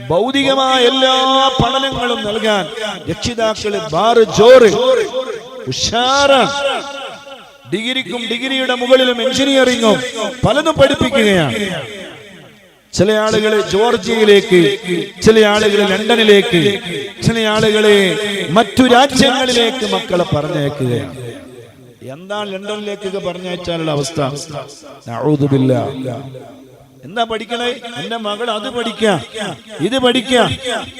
ഭൗതികമായ എല്ലാ പഠനങ്ങളും നൽകാൻ രക്ഷിതാക്കൾ ബാറ് ജോറ് ഉഷാറാണ്. ഡിഗ്രിക്കും ഡിഗ്രിയുടെ മുകളിലും എഞ്ചിനീയറിംഗും പലതും പഠിപ്പിക്കുകയാണ്. ചില ആളുകൾ ജോർജിയയിലേക്ക് ചില ആളുകൾ ലണ്ടനിലേക്ക് ചില ആളുകളെ മറ്റു രാജ്യങ്ങളിലേക്ക് മക്കളെ പറഞ്ഞേക്കുകയാണ് എന്താണ് ലണ്ടനിലേക്കൊക്കെ പറഞ്ഞയച്ചാലുള്ള അവസ്ഥ. എന്താ പഠിക്കണേ? എന്റെ മകൾ അത് പഠിക്ക. ഇത് പഠിക്ക.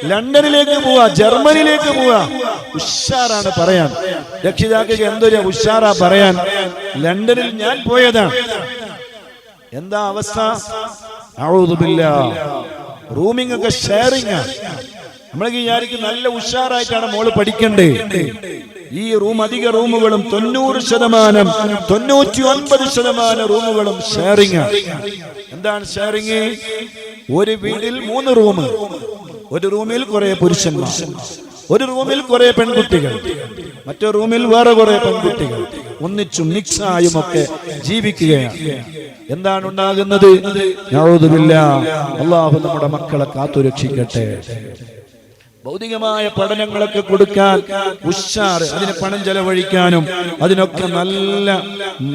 ലണ്ടനിലേക്ക് പോവാ ജർമ്മനിയിലേക്ക് പോവാ. ഉഷാറാണ് പറയാൻ. രക്ഷിതാക്കൾക്ക് എന്തൊരു ഉഷാറാ പറയാൻ. ലണ്ടനിൽ ഞാൻ പോയതാണ് എന്താ അവസ്ഥ. റൂമിംഗ് ഒക്കെ ഷെയറിംഗ് നമ്മൾ വിചാരിക്കും നല്ല ഉഷാറായിട്ടാണ് മോൾ പഠിക്കണ്ടേ. ഈ റൂം അധിക റൂമുകളും തൊണ്ണൂറ് ശതമാനം തൊണ്ണൂറ്റി ഒൻപത് ശതമാനം റൂമുകളും ഷെയറിംഗ് എന്താണ് ഷെയറിംഗ് ഒരു വീടിൽ മൂന്ന് റൂം. ഒരു റൂമിൽ കുറെ പുരുഷന്മാർ. ഒരു റൂമിൽ കുറെ പെൺകുട്ടികൾ. മറ്റൊരു റൂമിൽ വേറെ കുറെ പെൺകുട്ടികൾ. ഒന്നിച്ചും മിക്സായും ഒക്കെ ജീവിക്കുകയാണ്. എന്താണ് ഉണ്ടാകുന്നത്. അള്ളാഹു നമ്മുടെ മക്കളെ കാത്തുരക്ഷിക്കട്ടെ. ഭൗതികമായ പഠനങ്ങളൊക്കെ കൊടുക്കാൻ ഉഷാർ അതിന് പണം ചെലവഴിക്കാനും അതിനൊക്കെ നല്ല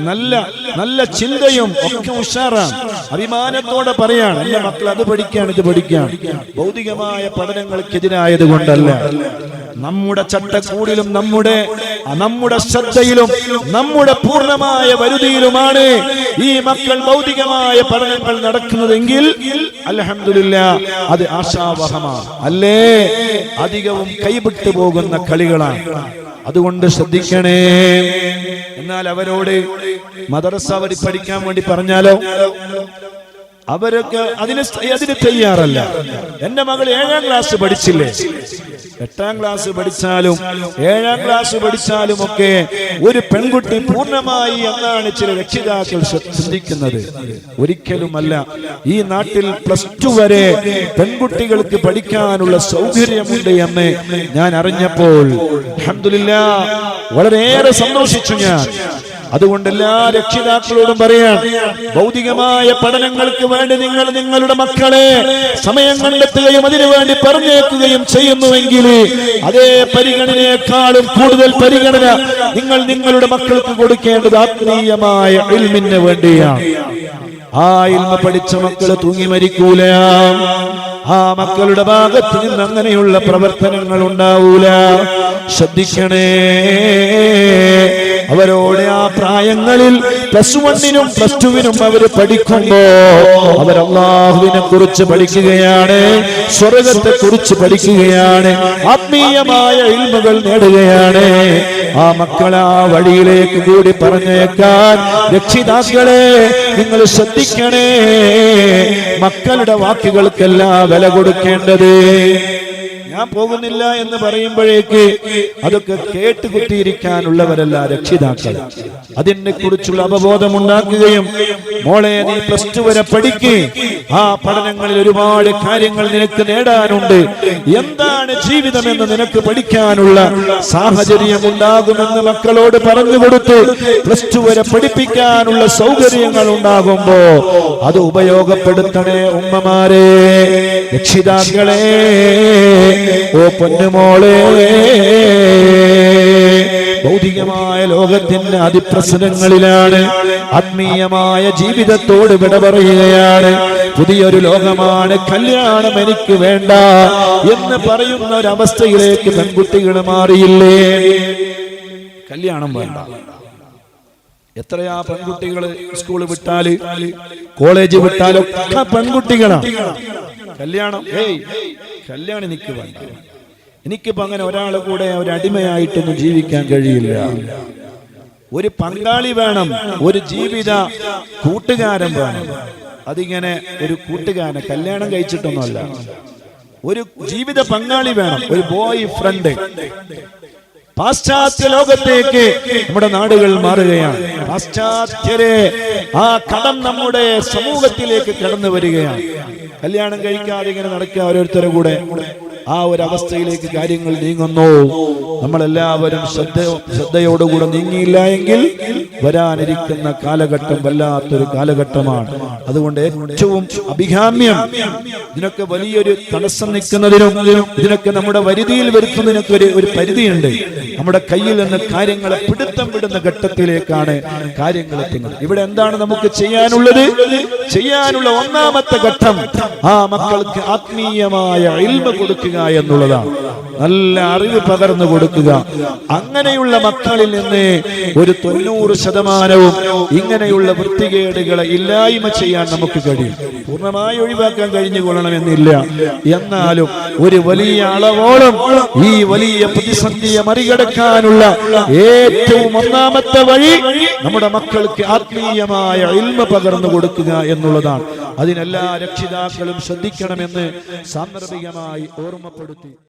നല്ല നല്ല ചിന്തയും ഒക്കെ ഉഷാറാണ്. അഭിമാനത്തോടെ പറയാണ് എന്റെ മക്കൾ അത് പഠിക്കാൻ ഇത് പഠിക്കാൻ. ഭൗതികമായ പഠനങ്ങൾക്കെതിരായത് കൊണ്ടല്ല നമ്മുടെ ചട്ടക്കൂടിലും നമ്മുടെ നമ്മുടെ ശ്രദ്ധയിലും നമ്മുടെ പൂർണമായ വരുതിയിലുമാണ് ഈ മക്കൾ ഭൗതികമായ പഠനങ്ങൾ നടക്കുന്നതെങ്കിൽ അലഹമില്ല അത് ആശാവഹമാണ് അല്ലേ? അധികവും കൈവിട്ടു പോകുന്ന കളികളാണ്. അതുകൊണ്ട് ശ്രദ്ധിക്കണേ. എന്നാൽ അവരോട് മദ്രസ അവർ പഠിക്കാൻ വേണ്ടി പറഞ്ഞാലോ? അവരൊക്കെ അതിന് അതിന് തയ്യാറല്ല. എന്റെ മകൾ ഏഴാം ക്ലാസ് പഠിച്ചില്ലേ? എട്ടാം ക്ലാസ് പഠിച്ചാലും ഏഴാം ക്ലാസ് പഠിച്ചാലും ഒക്കെ ഒരു പെൺകുട്ടി പൂർണമായി എന്നാണ് ചില രക്ഷിതാക്കൾ ചിന്തിക്കുന്നത്. ഒരിക്കലുമല്ല. ഈ നാട്ടിൽ പ്ലസ് ടു വരെ പെൺകുട്ടികൾക്ക് പഠിക്കാനുള്ള സൗകര്യമുണ്ട് എന്ന് ഞാൻ അറിഞ്ഞപ്പോൾ അഹമ്മദില്ല വളരെയേറെ സന്തോഷിച്ചു ഞാൻ. അതുകൊണ്ട് എല്ലാ രക്ഷിതാക്കളോടും പറയാം ഭൗതികമായ പഠനങ്ങൾക്ക് വേണ്ടി നിങ്ങൾ നിങ്ങളുടെ മക്കളെ സമയം കണ്ടെത്തുകയും അതിനുവേണ്ടി പറഞ്ഞേക്കുകയും ചെയ്യുന്നുവെങ്കിൽ അതേ പരിഗണനയെക്കാളും കൂടുതൽ പരിഗണന നിങ്ങൾ നിങ്ങളുടെ മക്കൾക്ക് കൊടുക്കേണ്ടത് ആത്മീയമായ ഇൽമിന് വേണ്ടിയാണ്. ആ ഇൽമ പഠിച്ച മക്കൾ തൂങ്ങി മരിക്കൂല. ആ മക്കളുടെ ഭാഗത്ത് നിന്ന് അങ്ങനെയുള്ള പ്രവർത്തനങ്ങൾ ഉണ്ടാവൂല. ശ്രദ്ധിക്കണേ. അവരോട് ആ പ്രായങ്ങളിൽ പ്ലസ് വണ്ണിനും പ്ലസ് ടുവിനും അവർ പഠിക്കുമ്പോ അവർ അള്ളാഹുവിനെ കുറിച്ച് പഠിക്കുകയാണ് സ്വർഗത്തെ കുറിച്ച് പഠിക്കുകയാണ് ആത്മീയമായ ഇൽമുകൾ നേടുകയാണ്. ആ മക്കളെ ആ വഴിയിലേക്ക് കൂടി പറഞ്ഞേക്കാൻ രക്ഷിതാക്കളെ നിങ്ങൾ ശ്രദ്ധിക്കണേ. മക്കളുടെ വാക്കുകൾക്കെല്ലാം വില കൊടുക്കേണ്ടത്. ഞാൻ പോകുന്നില്ല എന്ന് പറയുമ്പോഴേക്ക് അതൊക്കെ കേട്ടുകുത്തിയിരിക്കാനുള്ളവരല്ല രക്ഷിതാക്കൾ. അതിനെ കുറിച്ചുള്ള അവബോധം ഉണ്ടാക്കുകയും മോളെ നീ പ്ലസ് ടു വരെ പഠിക്ക്. ആ പഠനങ്ങളിൽ ഒരുപാട് കാര്യങ്ങൾ നിനക്ക് നേടാനുണ്ട്. എന്താണ് ജീവിതമെന്ന് നിനക്ക് പഠിക്കാനുള്ള സാഹചര്യം ഉണ്ടാകുമെന്ന് മക്കളോട് പറഞ്ഞു കൊടുത്ത് പ്ലസ് ടു വരെ പഠിപ്പിക്കാനുള്ള സൗകര്യങ്ങൾ ഉണ്ടാകുമ്പോ അത് ഉപയോഗപ്പെടുത്തണേ ഉമ്മമാരെ രക്ഷിതാക്കളെ. ഓ പൊന്നുമോളെ. ഭൗതികമായ ലോകത്തിന്റെ അതിപ്രസരങ്ങളിലാണ് ആത്മീയമായ ജീവിതത്തോട് വിട പറയുകയാണ്. പുതിയൊരു ലോകമാണ് കല്യാണം എനിക്ക് വേണ്ട എന്ന് പറയുന്ന ഒരവസ്ഥയിലേക്ക് പെൺകുട്ടികൾ മാറിയില്ലേ? കല്യാണം വേണ്ട. എത്രയാ പെൺകുട്ടികൾ സ്കൂൾ വിട്ടാൽ കോളേജ് വിട്ടാലൊക്കെ പെൺകുട്ടികളാണ് കല്യാണം ഏയ് കല്യാണം എനിക്ക് വേണ്ട. എനിക്കിപ്പോ അങ്ങനെ ഒരാളെ കൂടെ ഒരു അടിമയായിട്ടൊന്നും ജീവിക്കാൻ കഴിയില്ല. ഒരു പങ്കാളി വേണം ഒരു ജീവിത കൂട്ടുകാരൻ വേണം. അതിങ്ങനെ ഒരു കൂട്ടുകാരനെ കല്യാണം കഴിച്ചിട്ടൊന്നുമല്ല. ഒരു ജീവിത പങ്കാളി വേണം ഒരു ബോയ് ഫ്രണ്ട് പാശ്ചാത്യ ലോകത്തേക്ക് നമ്മുടെ നാടുകൾ മാറുകയാണ്. പാശ്ചാത്യരെ ആ കടം നമ്മുടെ സമൂഹത്തിലേക്ക് കടന്നു വരികയാണ്. കല്യാണം കഴിക്കാതെ ഇങ്ങനെ നടക്കുക ഓരോരുത്തരും കൂടെ. ആ ഒരു അവസ്ഥയിലേക്ക് കാര്യങ്ങൾ നീങ്ങുന്നു. നമ്മളെല്ലാവരും ശ്രദ്ധ ശ്രദ്ധയോടുകൂടെ നീങ്ങിയില്ല എങ്കിൽ വരാനിരിക്കുന്ന കാലഘട്ടം വല്ലാത്തൊരു കാലഘട്ടമാണ്. അതുകൊണ്ട് ഏറ്റവും അഭികാമ്യം ഇതിനൊക്കെ വലിയൊരു തടസ്സം നിൽക്കുന്നതിനും ഇതിനൊക്കെ നമ്മുടെ വരുതിയിൽ വരുത്തുന്നതിനൊക്കെ ഒരു ഒരു പരിധിയുണ്ട്. നമ്മുടെ കയ്യിൽ നിന്ന് കാര്യങ്ങളെ പിടുത്തം വിടുന്ന ഘട്ടത്തിലേക്കാണ് കാര്യങ്ങൾ എത്തുന്നത്. ഇവിടെ എന്താണ് നമുക്ക് ചെയ്യാനുള്ളത്? ചെയ്യാനുള്ള ഒന്നാമത്തെ ഘട്ടം ആ മക്കൾക്ക് ആത്മീയമായ ഇൽമ കൊടുക്കുക എന്നുള്ളതാണ്. നല്ല അറിവ് പകർന്നു കൊടുക്കുക. അങ്ങനെയുള്ള മക്കളിൽ നിന്ന് ഒരു തൊണ്ണൂറ് ശതമാനവും ഇങ്ങനെയുള്ള വൃത്തികേടുകളെ ഇല്ലായ്മ ചെയ്യാൻ നമുക്ക് കഴിയും. പൂർണമായി ഒഴിവാക്കാൻ കഴിഞ്ഞു കൊള്ളണമെന്നില്ല. എന്നാലും ഒരു വലിയ അളവോളം ഈ വലിയ പ്രതിസന്ധിയെ മറികടക്കാനുള്ള ഏറ്റവും ഒന്നാമത്തെ വഴി നമ്മുടെ മക്കൾക്ക് ആത്മീയമായ ഇൽമ പകർന്നു കൊടുക്കുക എന്നുള്ളതാണ്. അതിനെല്ലാ രക്ഷിതാക്കളും ശ്രദ്ധിക്കണമെന്ന് സാന്ദർഭികമായി ഓർമ്മപ്പെടുത്തി.